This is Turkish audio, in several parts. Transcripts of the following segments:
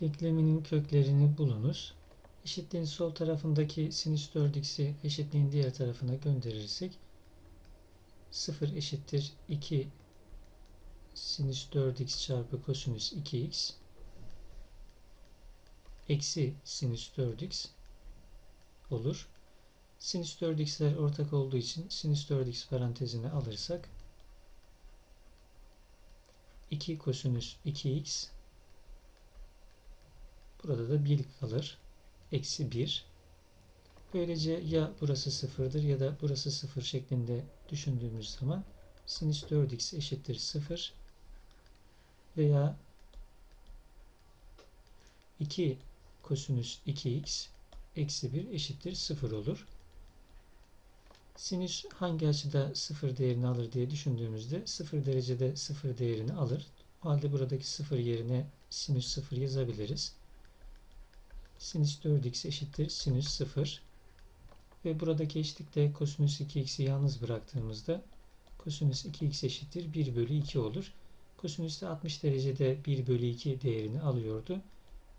Denkleminin köklerini bulunuz. Eşitliğin sol tarafındaki sinüs 4x'i eşitliğin diğer tarafına gönderirsek 0 eşittir 2 sinüs 4x çarpı kosinüs 2x eksi sinüs 4x olur. Sinüs 4x'ler ortak olduğu için sinüs 4x parantezine alırsak 2 kosinüs 2x burada da 1 kalır. Eksi 1 Böylece ya burası sıfırdır ya da burası sıfır şeklinde düşündüğümüz zaman sinüs 4x eşittir 0 veya 2 kosinüs 2x eksi 1 eşittir 0 olur. Sinüs hangi açıda 0 değerini alır diye düşündüğümüzde 0 derecede 0 değerini alır. O halde buradaki 0 yerine sinüs 0 yazabiliriz. Sinüs 4x eşittir sinüs 0 ve buradaki eşitlikte kosinüs 2x'i yalnız bıraktığımızda kosinüs 2x eşittir 1 bölü 2 olur. Kosinüs de 60 derecede 1 bölü 2 değerini alıyordu.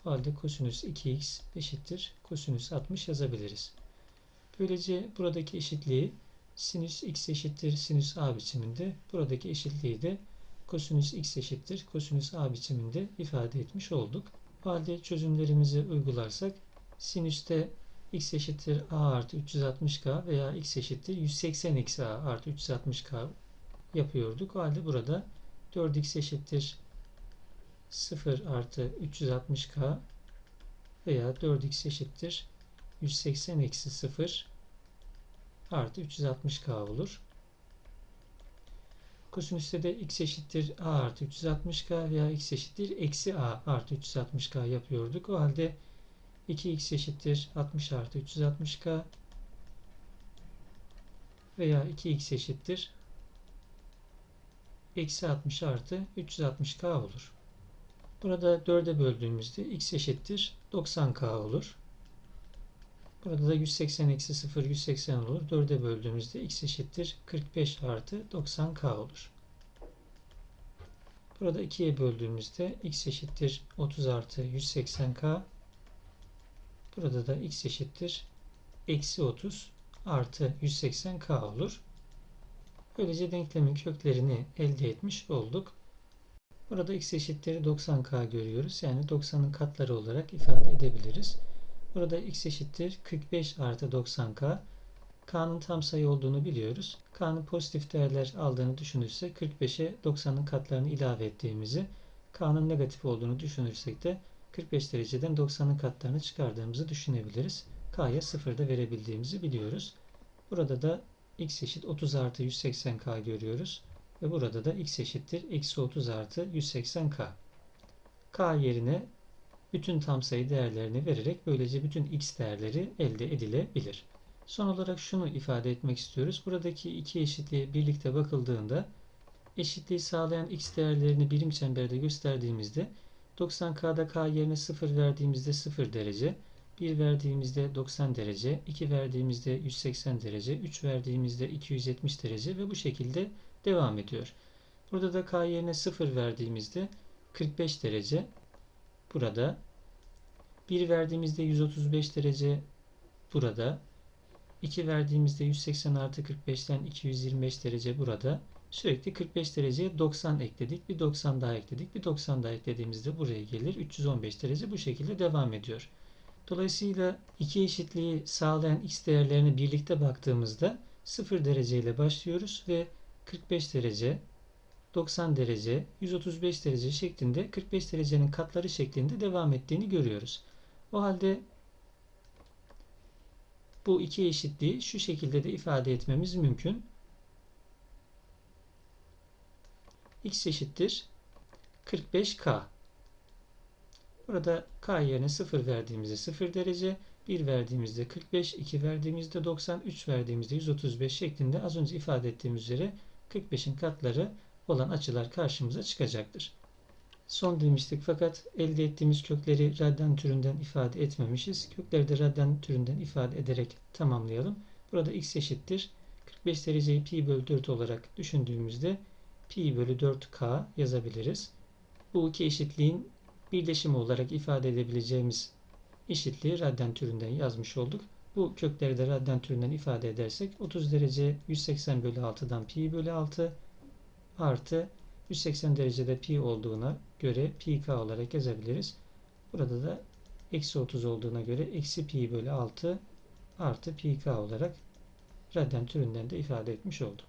O halde kosinüs 2x eşittir kosinüs 60 yazabiliriz. Böylece buradaki eşitliği sinüs x eşittir sinüs a biçiminde buradaki eşitliği de kosinüs x eşittir kosinüs a biçiminde ifade etmiş olduk. Halde çözümlerimizi uygularsak sinüste x eşittir a artı 360k veya x eşittir 180 eksi a artı 360k yapıyorduk. O halde burada 4x eşittir 0 artı 360k veya 4x eşittir 180 eksi 0 artı 360k olur. Kosinüste de x eşittir a artı 360k veya x eşittir eksi a artı 360k yapıyorduk. O halde 2x eşittir 60 artı 360k veya 2x eşittir eksi 60 artı 360k olur. Burada 4'e böldüğümüzde x eşittir 90k olur. Burada da 180 eksi 0 180 olur. 4'e böldüğümüzde x eşittir 45 artı 90k olur. Burada 2'ye böldüğümüzde x eşittir 30 artı 180k Burada da x eşittir eksi 30 artı 180k olur. Böylece denklemin köklerini elde etmiş olduk. Burada x eşittir 90k görüyoruz. Yani 90'ın katları olarak ifade edebiliriz. Burada x eşittir 45 artı 90k. K'nın tam sayı olduğunu biliyoruz. K'nın pozitif değerler aldığını düşünürsek 45'e 90'ın katlarını ilave ettiğimizi, K'nın negatif olduğunu düşünürsek de 45 dereceden 90'ın katlarını çıkardığımızı düşünebiliriz. K'ya 0 da verebildiğimizi biliyoruz. Burada da x eşit 30 artı 180k görüyoruz. Ve burada da x eşittir eksi 30 artı 180k. k yerine bütün tam sayı değerlerini vererek böylece bütün x değerleri elde edilebilir. Son olarak şunu ifade etmek istiyoruz. Buradaki iki eşitliğe birlikte bakıldığında eşitliği sağlayan x değerlerini birim çemberde gösterdiğimizde 90K'da K yerine 0 verdiğimizde 0 derece, 1 verdiğimizde 90 derece, 2 verdiğimizde 180 derece, 3 verdiğimizde 270 derece ve bu şekilde devam ediyor. Burada da K yerine 0 verdiğimizde 45 derece, burada 1 verdiğimizde 135 derece, burada 2 verdiğimizde 180 artı 45'ten 225 derece burada. Sürekli 45 dereceye 90 ekledik. Bir 90 daha ekledik. Bir 90 daha eklediğimizde buraya gelir. 315 derece bu şekilde devam ediyor. Dolayısıyla iki eşitliği sağlayan x değerlerine birlikte baktığımızda 0 derece ile başlıyoruz ve 45 derece, 90 derece, 135 derece şeklinde 45 derecenin katları şeklinde devam ettiğini görüyoruz. O halde bu iki eşitliği şu şekilde de ifade etmemiz mümkün. x eşittir 45k. Burada k yerine 0 verdiğimizde 0 derece, 1 verdiğimizde 45, 2 verdiğimizde 90, 3 verdiğimizde 135 şeklinde az önce ifade ettiğimiz üzere 45'in katları olan açılar karşımıza çıkacaktır. Son demiştik fakat elde ettiğimiz kökleri radyan türünden ifade etmemişiz. Kökleri de radyan türünden ifade ederek tamamlayalım. Burada x eşittir 45 dereceyi pi bölü 4 olarak düşündüğümüzde pi bölü 4k yazabiliriz. Bu iki eşitliğin birleşimi olarak ifade edebileceğimiz eşitliği radyan türünden yazmış olduk. Bu kökleri de radyan türünden ifade edersek 30 derece 180 bölü 6'dan pi bölü 6 artı 180 derecede pi olduğuna göre pi k olarak yazabiliriz. Burada da eksi 30 olduğuna göre eksi pi bölü 6 artı pi k olarak radyan türünden de ifade etmiş olduk.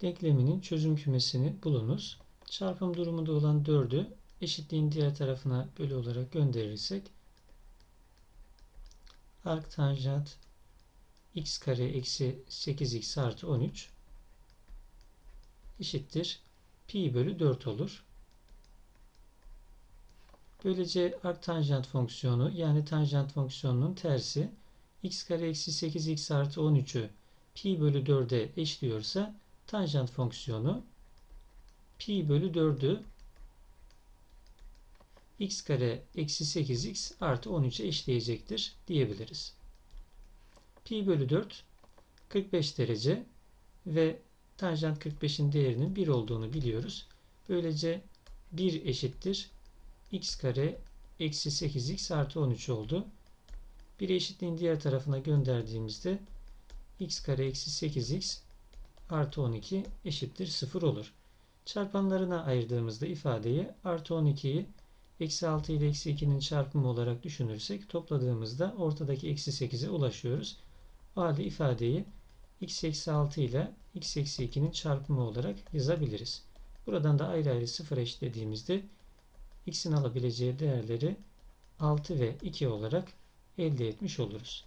Denkleminin çözüm kümesini bulunuz. Çarpım durumunda olan 4'ü eşitliğin diğer tarafına bölü olarak gönderirsek arc tanjant x kare eksi 8x artı 13 eşittir pi bölü 4 olur. Böylece arctanjant fonksiyonu yani tanjant fonksiyonunun tersi x kare eksi 8x artı 13'ü pi bölü 4'e eşliyorsa tanjant fonksiyonu pi bölü 4'ü x kare eksi 8x artı 13'e eşleyecektir diyebiliriz. Pi bölü 4 45 derece ve tanjant 45'in değerinin 1 olduğunu biliyoruz. Böylece 1 eşittir x kare eksi 8x artı 13 oldu. Bir eşitliğin diğer tarafına gönderdiğimizde x kare eksi 8x artı 12 eşittir 0 olur. Çarpanlarına ayırdığımızda ifadeyi artı 12'yi eksi 6 ile eksi 2'nin çarpımı olarak düşünürsek topladığımızda ortadaki eksi 8'e ulaşıyoruz. O halde ifadeyi x eksi 6 ile x eksi 2'nin çarpımı olarak yazabiliriz. Buradan da ayrı ayrı sıfır eşlediğimizde x'in alabileceği değerleri 6 ve 2 olarak elde etmiş oluruz.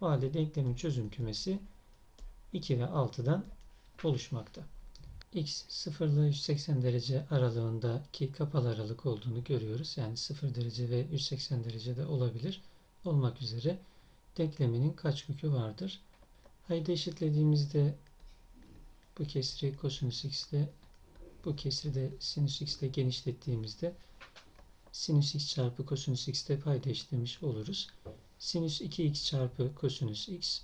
O halde denklemin çözüm kümesi 2 ve 6'dan oluşmakta. x 0 ile 180 derece aralığındaki kapalı aralık olduğunu görüyoruz. Yani 0 derece ve 180 derecede olabilir. Olmak üzere denkleminin kaç kökü vardır? Haydi eşitlediğimizde bu kesri kosinüs x ile bu kesri de sinüs x ile genişlettiğimizde sinüs x çarpı kosinüs x ile payda eşitlemiş oluruz. Sinüs 2x çarpı kosinüs x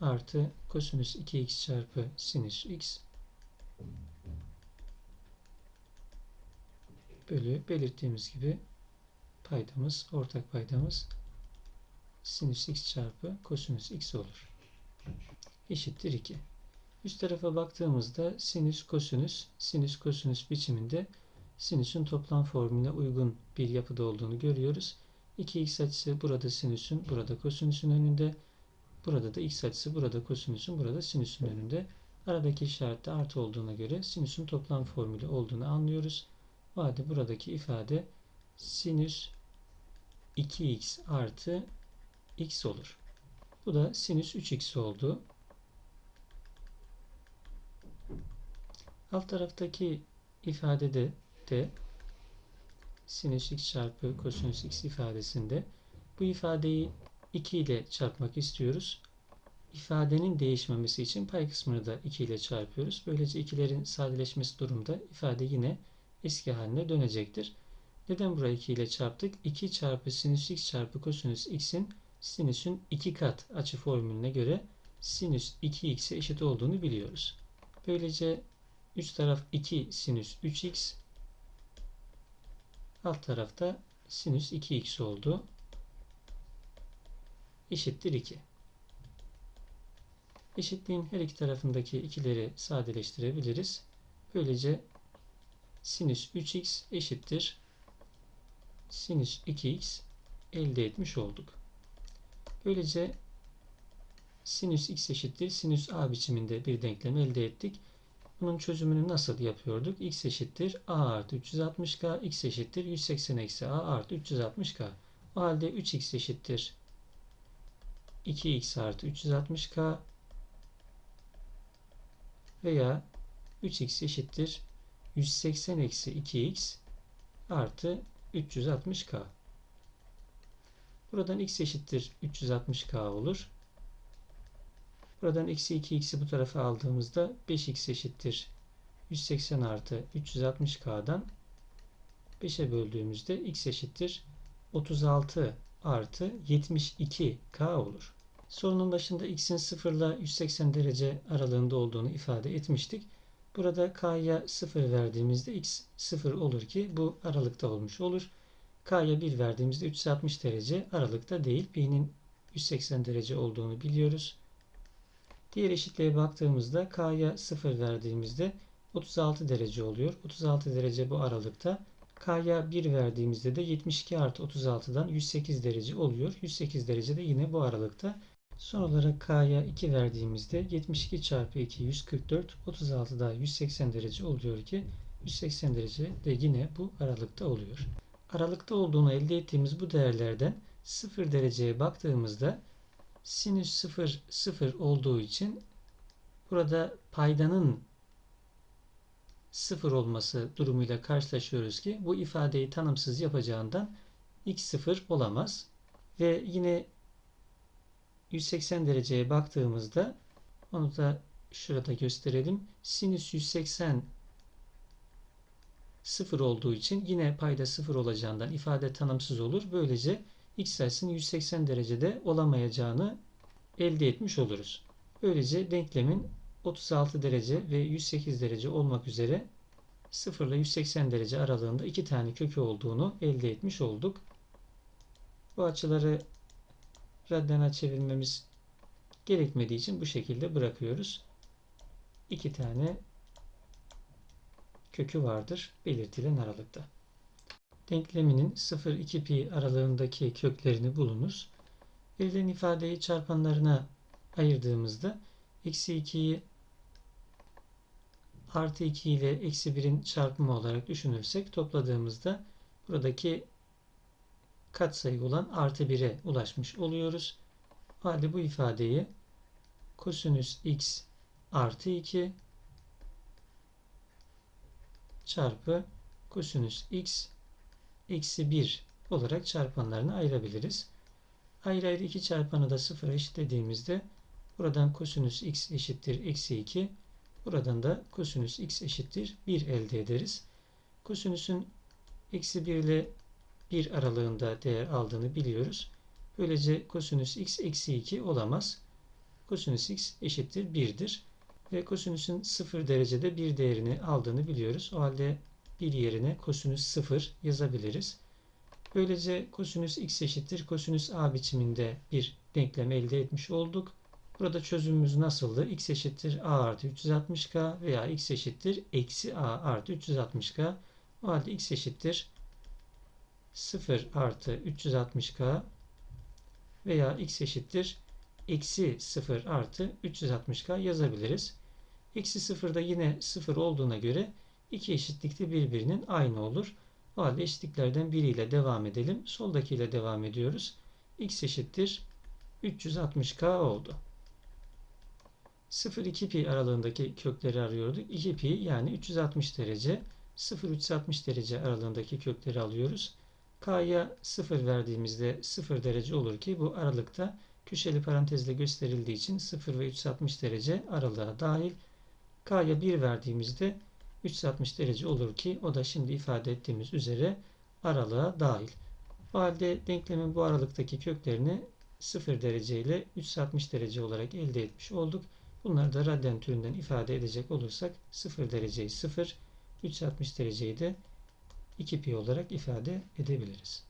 artı kosinüs 2x çarpı sinüs x bölü belirttiğimiz gibi paydamız, ortak paydamız sinüs x çarpı kosinüs x olur. Eşittir 2. Üst tarafa baktığımızda sinüs kosinüs, sinüs kosinüs biçiminde sinüsün toplam formülüne uygun bir yapıda olduğunu görüyoruz. 2x açısı burada sinüsün, burada kosinüsün önünde. Burada da x açısı, burada kosinüsün, burada sinüsün önünde. Aradaki işarette artı olduğuna göre sinüsün toplam formülü olduğunu anlıyoruz. O halde buradaki ifade sinüs 2x artı x olur. Bu da sinüs 3x oldu. Alt taraftaki ifadede de sinüs x çarpı kosinüs x ifadesinde bu ifadeyi 2 ile çarpmak istiyoruz. İfadenin değişmemesi için pay kısmını da 2 ile çarpıyoruz. Böylece ikilerin sadeleşmesi durumda ifade yine eski haline dönecektir. Neden burayı 2 ile çarptık? 2 çarpı sinüs x çarpı kosinüs x'in sinüsün 2 kat açı formülüne göre sinüs 2x'e eşit olduğunu biliyoruz. Böylece üst taraf 2 sinüs 3x alt tarafta sinüs 2x oldu. Eşittir 2. Eşitliğin her iki tarafındaki ikileri sadeleştirebiliriz. Böylece sinüs 3x eşittir sinüs 2x elde etmiş olduk. Böylece sinüs x eşittir sinüs a biçiminde bir denklem elde ettik. Bunun çözümünü nasıl yapıyorduk? x eşittir a artı 360k, x eşittir 180 eksi a artı 360k. O halde 3x eşittir 2x artı 360k veya 3x eşittir 180 eksi 2x artı 360k. Buradan x eşittir 360k olur. Buradan eksi 2x'i bu tarafa aldığımızda 5x eşittir 180 artı 360k'dan 5'e böldüğümüzde x eşittir 36 artı 72k olur. Sorunun başında x'in 0 ile 180 derece aralığında olduğunu ifade etmiştik. Burada k'ya 0 verdiğimizde x 0 olur ki bu aralıkta olmuş olur. K'ya 1 verdiğimizde 360 derece aralıkta değil. P'nin 180 derece olduğunu biliyoruz. Diğer eşitliğe baktığımızda K'ya 0 verdiğimizde 36 derece oluyor. 36 derece bu aralıkta. K'ya 1 verdiğimizde de 72 artı 36'dan 108 derece oluyor. 108 derece de yine bu aralıkta. Son olarak K'ya 2 verdiğimizde 72 çarpı 2 144 36'da 180 derece oluyor ki 180 derece de yine bu aralıkta oluyor. Aralıkta olduğunu elde ettiğimiz bu değerlerden 0 dereceye baktığımızda sinüs 0 0 olduğu için burada paydanın 0 olması durumuyla karşılaşıyoruz ki bu ifadeyi tanımsız yapacağından x 0 olamaz. Ve yine 180 dereceye baktığımızda onu da şurada gösterelim. Sinüs 180 0 olduğu için yine payda 0 olacağından ifade tanımsız olur. Böylece x sayısının 180 derecede olamayacağını elde etmiş oluruz. Böylece denklemin 36 derece ve 108 derece olmak üzere 0 ile 180 derece aralığında iki tane kökü olduğunu elde etmiş olduk. Bu açıları radyana çevirmemiz gerekmediği için bu şekilde bırakıyoruz. İki tane kökü vardır belirtilen aralıkta. Denkleminin 0-2 pi aralığındaki köklerini bulunuz. Verilen ifadeyi çarpanlarına ayırdığımızda eksi 2'yi artı 2 ile eksi 1'in çarpımı olarak düşünürsek topladığımızda buradaki katsayı olan artı 1'e ulaşmış oluyoruz. O halde bu ifadeyi kosinüs x artı 2 çarpı kosinüs x eksi 1 olarak çarpanlarını ayırabiliriz. Ayrı ayrı iki çarpanı da sıfıra eşitlediğimizde buradan kosinüs x eşittir eksi 2 buradan da kosinüs x eşittir 1 elde ederiz. Kosinüsün eksi 1 ile 1 aralığında değer aldığını biliyoruz. Böylece kosinüs x eksi 2 olamaz. Kosinüs x eşittir 1'dir. Ve kosinüsün 0 derecede bir değerini aldığını biliyoruz. O halde 1 yerine kosinüs 0 yazabiliriz. Böylece kosinüs x eşittir kosinüs a biçiminde bir denklem elde etmiş olduk. Burada çözümümüz nasıldı? x eşittir a artı 360k veya x eşittir eksi a artı 360k. O halde x eşittir 0 artı 360k veya x eşittir eksi 0 artı 360k yazabiliriz. Eksi 0 da yine 0 olduğuna göre iki eşitlik de birbirinin aynı olur. O halde eşitliklerden biriyle devam edelim. Soldakiyle devam ediyoruz. x eşittir 360k oldu. 0-2 pi aralığındaki kökleri arıyorduk. 2 pi yani 360 derece 0-360 derece aralığındaki kökleri alıyoruz. K'ya 0 verdiğimizde 0 derece olur ki bu aralıkta köşeli parantezle gösterildiği için 0 ve 360 derece aralığa dahil. K'ya 1 verdiğimizde 360 derece olur ki o da şimdi ifade ettiğimiz üzere aralığa dahil. O halde denklemin bu aralıktaki köklerini 0 derece ile 360 derece olarak elde etmiş olduk. Bunları da radyan türünden ifade edecek olursak 0 dereceyi 0, 360 dereceyi de 2pi olarak ifade edebiliriz.